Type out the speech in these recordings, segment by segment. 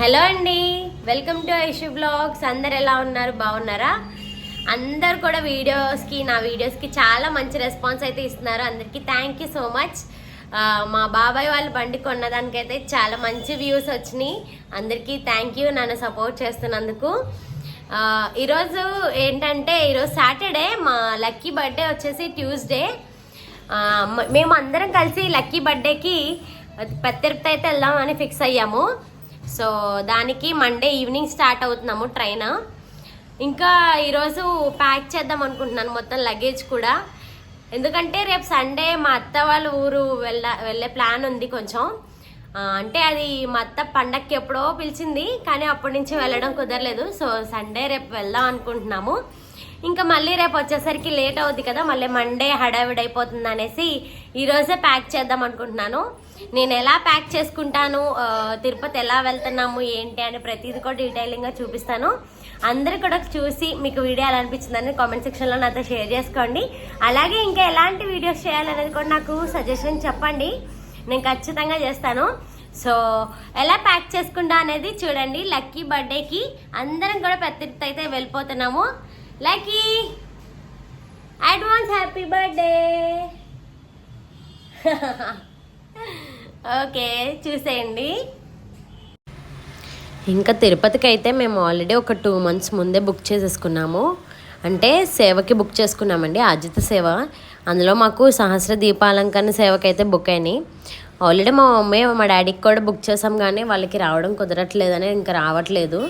Hello అండి. Welcome to Aishu blogs. అందరు ఎలా ఉన్నారు? బాగున్నారా? అందరు కూడా వీడియోస్కి నా వీడియోస్కి చాలా మంచి రెస్పాన్స్ అయితే ఇస్తున్నారు. అందరికీ థ్యాంక్ యూ సో మచ్ మా బాబాయ్ వాళ్ళు బండి కొన్నదానికైతే చాలా మంచి వ్యూస్ వచ్చినాయి. అందరికీ థ్యాంక్ యూ నన్ను సపోర్ట్ చేస్తున్నందుకు. ఈరోజు ఏంటంటే ఈరోజు సాటర్డే మా లక్కీ బర్త్డే వచ్చేసి ట్యూస్డే మేము అందరం కలిసి లక్కీ బర్త్డేకి పెద్ద తిరుపతి అయితే వెళ్దామని ఫిక్స్ అయ్యాము. సో దానికి మండే ఈవినింగ్ స్టార్ట్ అవుతున్నాము ట్రైన్ ఇంకా ఈరోజు ప్యాక్ చేద్దాం అనుకుంటున్నాను మొత్తం లగేజ్ కూడా. ఎందుకంటే రేపు సండే మా అత్త వాళ్ళ ఊరు వెళ్ళ వెళ్ళే ప్లాన్ ఉంది కొంచెం. అంటే అది మా అత్త పండక్కి ఎప్పుడో పిలిచింది కానీ అప్పటి నుంచి వెళ్ళడం కుదరలేదు. సో సండే రేపు వెళ్దాం అనుకుంటున్నాము. ఇంకా మళ్ళీ రేపు వచ్చేసరికి లేట్ అవుద్ది కదా మళ్ళీ మండే హడావిడైపోతుంది అయిపోతుంది అనేసి ఈరోజే ప్యాక్ చేద్దాం అనుకుంటున్నాను. నేను ఎలా ప్యాక్ చేసుకుంటాను తిరుపతి ఎలా వెళ్తున్నాము ఏంటి అని ప్రతిదీ కూడా డీటెయిలింగ్గా చూపిస్తాను. అందరూ కూడా చూసి మీకు వీడియో ఎలా అనిపించిందని కామెంట్ సెక్షన్లో నాతో షేర్ చేసుకోండి. అలాగే ఇంకా ఎలాంటి వీడియోస్ చేయాలనేది కూడా నాకు సజెషన్ చెప్పండి. నేను ఖచ్చితంగా చేస్తాను. సో ఎలా ప్యాక్ చేసుకుంటా అనేది చూడండి. లక్కీ బర్త్డేకి అందరం కూడా పెద్ద అయితే వెళ్ళిపోతున్నాము. Lucky advance happy birthday okay చూసేయండి. ఇంకా తిరుపతికి అయితే మేము ఆల్రెడీ ఒక టూ మంత్స్ ముందే బుక్ చేసేసుకున్నాము. అంటే సేవకి బుక్ చేసుకున్నామండి ఆజిత సేవ. అందులో మాకు సహస్ర దీపాలంకరణ సేవకి అయితే బుక్ అయినాయి. ఆల్రెడీ మా మమ్మీ మా డాడీకి కూడా బుక్ చేసాం కానీ వాళ్ళకి రావడం కుదరట్లేదని ఇంకా రావట్లేదు.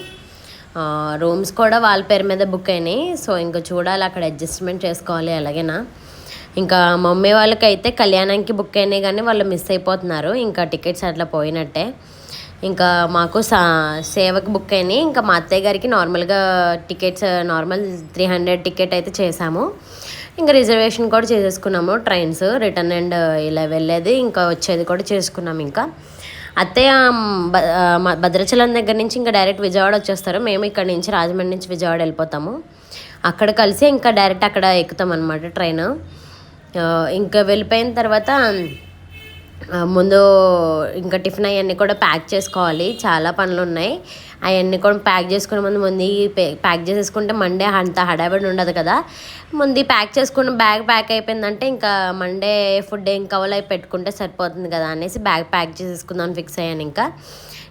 రూమ్స్ కూడా వాళ్ళ పేరు మీద బుక్ అయినాయి. సో ఇంకా చూడాలి అక్కడ అడ్జస్ట్మెంట్ చేసుకోవాలి ఎలాగైనా ఇంకా మమ్మీ వాళ్ళకైతే కళ్యాణానికి బుక్ అయినాయి కానీ వాళ్ళు మిస్ అయిపోతున్నారు. ఇంకా టికెట్స్ అట్లా పోయినట్టే. ఇంకా మాకు సా సేవకు బుక్ అయినాయి. ఇంకా మా అత్తయ్య గారికి నార్మల్గా tickets normal three hundred ticket అయితే చేసాము ఇంకా రిజర్వేషన్ కూడా చేసేసుకున్నాము. ట్రైన్స్ రిటర్న్ అండ్ ఇలా వెళ్ళేది. ఇంకా వచ్చేది కూడా చేసుకున్నాం ఇంకా. అత్తయ్య భద్రాచలం దగ్గర నుంచి ఇంకా డైరెక్ట్ విజయవాడ వచ్చేస్తారు. మేము ఇక్కడ నుంచి రాజమండ్రి నుంచి విజయవాడ వెళ్ళిపోతాము. అక్కడ కలిసి ఇంకా డైరెక్ట్ అక్కడ ఎక్కుతాం అనమాట ట్రైన్ ఇంకా వెళ్ళిపోయిన తర్వాత ముందు ఇంకా టిఫిన్ అవన్నీ కూడా ప్యాక్ చేసుకోవాలి. చాలా పనులు ఉన్నాయి. అవన్నీ కూడా ప్యాక్ చేసుకునే ముందు ముందు ప్యాక్ చేసేసుకుంటే మండే అంత హడావిడి ఉండదు కదా. ముందు ప్యాక్ చేసుకున్న బ్యాగ్ ప్యాక్ అయిపోయిందంటే ఇంకా మండే ఫుడ్ ఏం కావాలో అవి పెట్టుకుంటే సరిపోతుంది కదా అనేసి బ్యాగ్ ప్యాక్ చేసేసుకుందాం ఫిక్స్ అయ్యాను ఇంకా.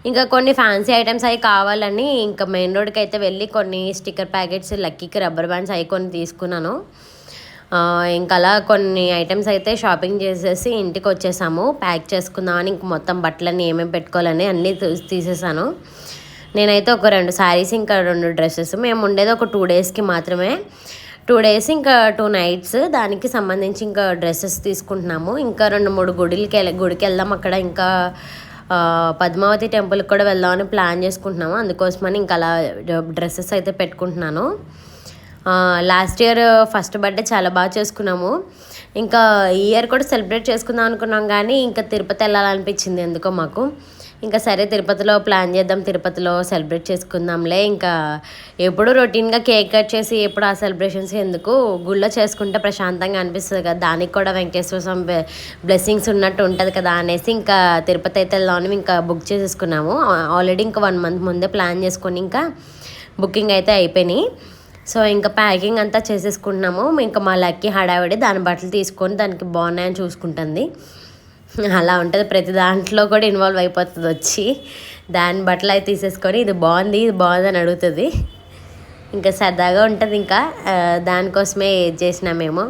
ఇంకా కొన్ని ఫ్యాన్సీ ఐటమ్స్ అవి కావాలని ఇంకా మెయిన్ రోడ్కి అయితే వెళ్ళి కొన్ని స్టిక్కర్ ప్యాకెట్స్ లక్కీకి రబ్బర్ బ్యాండ్స్ అవి కొన్ని తీసుకున్నాను. ఇంకా అలా కొన్ని ఐటమ్స్ అయితే షాపింగ్ చేసేసి ఇంటికి వచ్చేసాము ప్యాక్ చేసుకుందామని ఇంక మొత్తం బట్టలన్నీ ఏమేమి పెట్టుకోవాలని అన్నీ తీసేసాను. నేనైతే ఒక రెండు శారీస్ ఇంకా రెండు డ్రెస్సెస్ మేము ఉండేది ఒక టూ డేస్కి మాత్రమే. టూ డేస్ ఇంకా టూ నైట్స్ దానికి సంబంధించి ఇంకా డ్రెస్సెస్ తీసుకుంటున్నాము. ఇంకా రెండు మూడు గుడికి వెళ్ళ గుడికి వెళ్దాం అక్కడ. ఇంకా పద్మావతి టెంపుల్కి కూడా వెళ్దామని ప్లాన్ చేసుకుంటున్నాము. అందుకోసమని ఇంకా అలా డ్రెస్సెస్ అయితే పెట్టుకుంటున్నాను. లాస్ట్ ఇయర్ ఫస్ట్ బర్త్డే చాలా బాగా చేసుకున్నాము. ఇంకా ఈ ఇయర్ కూడా సెలబ్రేట్ చేసుకుందాం అనుకున్నాం కానీ ఇంకా తిరుపతి వెళ్ళాలనిపించింది ఎందుకో మాకు. ఇంకా సరే తిరుపతిలో ప్లాన్ చేద్దాం తిరుపతిలో సెలబ్రేట్ చేసుకుందాంలే. ఇంకా ఎప్పుడు రొటీన్గా కేక్ కట్ చేసి ఎప్పుడు ఆ సెలబ్రేషన్స్ ఎందుకు గుళ్ళో చేసుకుంటే ప్రశాంతంగా అనిపిస్తుంది కదా. దానికి కూడా వెంకటేశ్వర స్వామి బ్లెస్సింగ్స్ ఉన్నట్టు ఉంటుంది కదా అనేసి ఇంకా తిరుపతి అయితే వెళ్దామని ఇంకా బుక్ చేసేసుకున్నాము. ఆల్రెడీ ఇంకా వన్ మంత్ ముందే ప్లాన్ చేసుకొని ఇంకా బుకింగ్ అయితే అయిపోయినాయి. సో ఇంకా ప్యాకింగ్ అంతా చేసేసుకుంటున్నాము. ఇంకా మా లక్కీ హడావిడి దాని బట్టలు తీసుకొని దానికి బాగున్నాయని చూసుకుంటుంది. అలా ఉంటుంది. ప్రతి దాంట్లో కూడా ఇన్వాల్వ్ అయిపోతుంది వచ్చి. దాని బట్టలు అయితే తీసేసుకొని ఇది బాగుంది ఇది బాగుంది అని అడుగుతుంది. ఇంకా సరదాగా ఉంటుంది ఇంకా. దానికోసమే ఇది చేసినా మేము.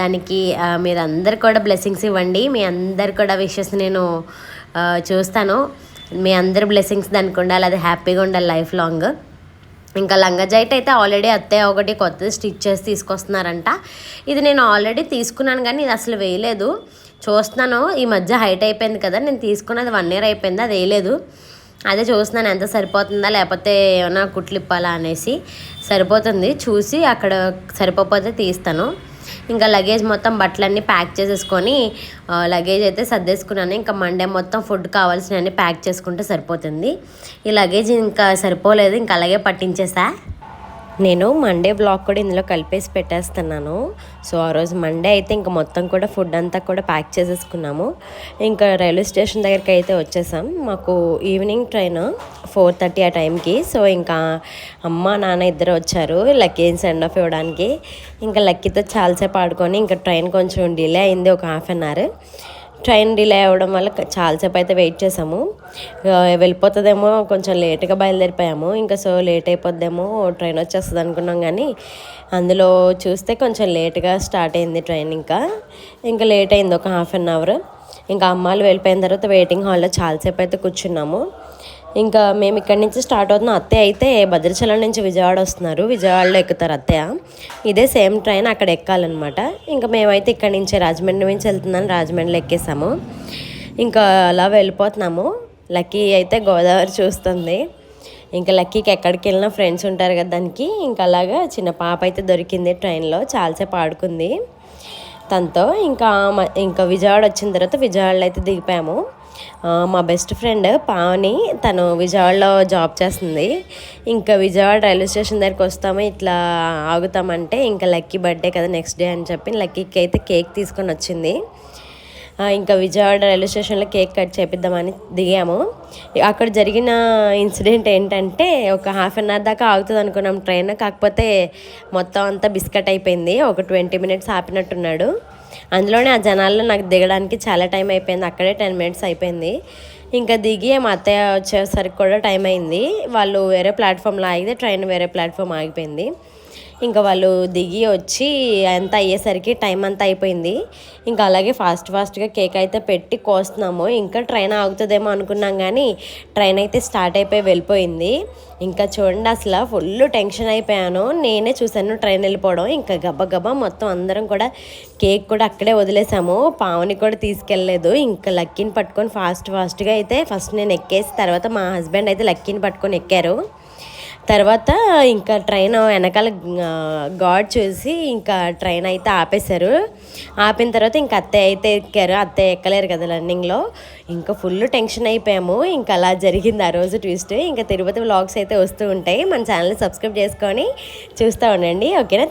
దానికి మీరు అందరు కూడా బ్లెస్సింగ్స్ ఇవ్వండి. మీ అందరు కూడా విషెస్ నేను చూస్తాను. మీ అందరు బ్లెస్సింగ్స్ దానికి ఉండాలి. అది హ్యాపీగా ఉండాలి లైఫ్ లాంగ్ ఇంకా లంగా జైట్ అయితే ఆల్రెడీ అత్తయ్య ఒకటి కొత్తది స్టిచ్ చేసి తీసుకొస్తున్నారంట. ఇది నేను ఆల్రెడీ తీసుకున్నాను కానీ ఇది అసలు వేయలేదు. చూస్తున్నాను ఈ మధ్య హైట్ అయిపోయింది కదా నేను తీసుకున్నది వన్ ఇయర్ అయిపోయింది అది వేయలేదు. అదే చూస్తున్నాను ఎంత సరిపోతుందా లేకపోతే ఏమైనా కుట్లు ఇప్పాలా అనేసి సరిపోతుంది. చూసి అక్కడ సరిపోతే తీస్తాను. ఇంకా లగేజ్ మొత్తం బట్టలన్నీ ప్యాక్ చేసేసుకొని లగేజ్ అయితే సర్దేసుకున్నాను. ఇంకా మండే మొత్తం ఫుడ్ కావాల్సినవన్నీ ప్యాక్ చేసుకుంటే సరిపోతుంది. ఈ లగేజ్ ఇంకా సరిపోలేదు ఇంకా అలాగే పట్టించేసా. నేను మండే బ్లాగ్ కూడా ఇందులో కలిపేసి పెట్టేస్తున్నాను. సో ఆ రోజు మండే అయితే ఇంకా మొత్తం కూడా ఫుడ్ అంతా కూడా ప్యాక్ చేసేసుకున్నాము. ఇంకా రైల్వే స్టేషన్ దగ్గరికి అయితే వచ్చేసాం. మాకు ఈవినింగ్ ట్రైన్ ఫోర్ థర్టీ ఆ టైంకి. సో ఇంకా అమ్మ నాన్న ఇద్దరు వచ్చారు లక్కీని సెండ్ ఆఫ్ ఇవ్వడానికి. ఇంకా లక్కీతో చాలాసేపు ఆడుకొని ఇంకా ట్రైన్ కొంచెం డిలే అయింది ఒక half an hour train delay అవ్వడం వల్ల చాలాసేపు అయితే వెయిట్ చేసాము వెళ్ళిపోతుందేమో కొంచెం లేట్గా బయలుదేరిపోయాము. ఇంకా సో లేట్ అయిపోద్దేమో ట్రైన్ వచ్చేస్తుంది అనుకున్నాం కానీ అందులో చూస్తే కొంచెం లేట్గా స్టార్ట్ అయింది ట్రైన్ ఇంకా. ఇంకా లేట్ అయింది ఒక హాఫ్ అన్ అవర్. ఇంకా అమ్మాయిలు వెళ్ళిపోయిన తర్వాత వెయిటింగ్ హాల్లో చాలాసేపు అయితే కూర్చున్నాము. ఇంకా మేము ఇక్కడి నుంచి స్టార్ట్ అవుతున్నాం. అత్తయ్య అయితే భద్రాచలం నుంచి విజయవాడ వస్తున్నారు. విజయవాడలో ఎక్కుతారు అత్తయ్య. ఇదే సేమ్ ట్రైన్ అక్కడ ఎక్కాలన్నమాట. ఇంకా మేమైతే ఇక్కడి నుంచి రాజమండ్రి నుంచి వెళ్తున్నాను రాజమండ్రిలో ఎక్కేసాము. ఇంకా అలా వెళ్ళిపోతున్నాము. లక్కీ అయితే గోదావరి చూస్తుంది. ఇంకా లక్కీకి ఎక్కడికి వెళ్ళినా ఫ్రెండ్స్ ఉంటారు కదా దానికి. ఇంకా అలాగా చిన్న పాప అయితే దొరికింది ట్రైన్లో. చాలాసేపు ఆడుకుంది. తనతో. ఇంకా ఇంకా విజయవాడ వచ్చిన తర్వాత విజయవాడలో అయితే దిగిపోయాము. మా బెస్ట్ ఫ్రెండ్ పావని తను విజయవాడలో జాబ్ చేస్తుంది. ఇంకా విజయవాడ రైల్వే స్టేషన్ దగ్గరికి వస్తాము ఇట్లా ఆగుతామంటే ఇంకా లక్కీ బర్త్డే కదా నెక్స్ట్ డే అని చెప్పి లక్కీకి అయితే కేక్ తీసుకొని వచ్చింది. ఇంకా విజయవాడ రైల్వే స్టేషన్లో కేక్ కట్ చేపిద్దామని దిగాము. అక్కడ జరిగిన ఇన్సిడెంట్ ఏంటంటే ఒక హాఫ్ అన్ అవర్ దాకా ఆగుతుంది అనుకున్నాం ట్రైన్. కాకపోతే మొత్తం అంతా బిస్కెట్ అయిపోయింది. ఒక ట్వంటీ మినిట్స్ ఆపినట్టున్నాడు. అందులోనే ఆ జనాల్లో నాకు దిగడానికి చాలా టైం అయిపోయింది. అక్కడే టెన్ మినిట్స్ అయిపోయింది. ఇంకా దిగి మా అత్తయ్య వచ్చేసరికి కూడా టైం అయింది. వాళ్ళు వేరే ప్లాట్ఫామ్లో ఆగితే ట్రైన్ వేరే ప్లాట్ఫామ్ ఆగిపోయింది. ఇంకా వాళ్ళు దిగి వచ్చి అంత అయ్యేసరికి టైం అంతా అయిపోయింది. ఇంకా అలాగే ఫాస్ట్ ఫాస్ట్గా కేక్ అయితే పెట్టి కోస్తున్నాము. ఇంకా ట్రైన్ ఆగుతుందేమో అనుకున్నాం కానీ ట్రైన్ అయితే స్టార్ట్ అయిపోయి వెళ్ళిపోయింది. ఇంకా చూడండి అసలు ఫుల్ టెన్షన్ అయిపోయాను. నేనే చూశాను ట్రైన్ వెళ్ళిపోవడం. ఇంకా గబగబా మొత్తం అందరం కూడా కేక్ కూడా అక్కడే వదిలేసాము. పావుని కూడా తీసుకెళ్ళలేదు. ఇంకా లక్కీని పట్టుకొని ఫాస్ట్ ఫాస్ట్గా అయితే ఫస్ట్ నేను ఎక్కేసి తర్వాత మా హస్బెండ్ అయితే లక్కీని పట్టుకొని ఎక్కారు. తర్వాత ఇంకా ట్రైన్ వెనకాల గాడ్ చూసి ఇంకా ట్రైన్ అయితే ఆపేశారు. ఆపిన తర్వాత ఇంకా అత్తయ్య అయితే ఎక్కారు. అత్తయ్య ఎక్కలేరు కదా రన్నింగ్లో. ఇంకా ఫుల్ టెన్షన్ అయిపోయాము. ఇంకా అలా జరిగింది ఆ రోజు ట్విస్ట్. ఇంకా తిరుపతి వ్లాగ్స్ అయితే వస్తూ ఉంటాయి. మన ఛానల్ని సబ్స్క్రైబ్ చేసుకొని చూస్తూ ఉండండి. ఓకేనా?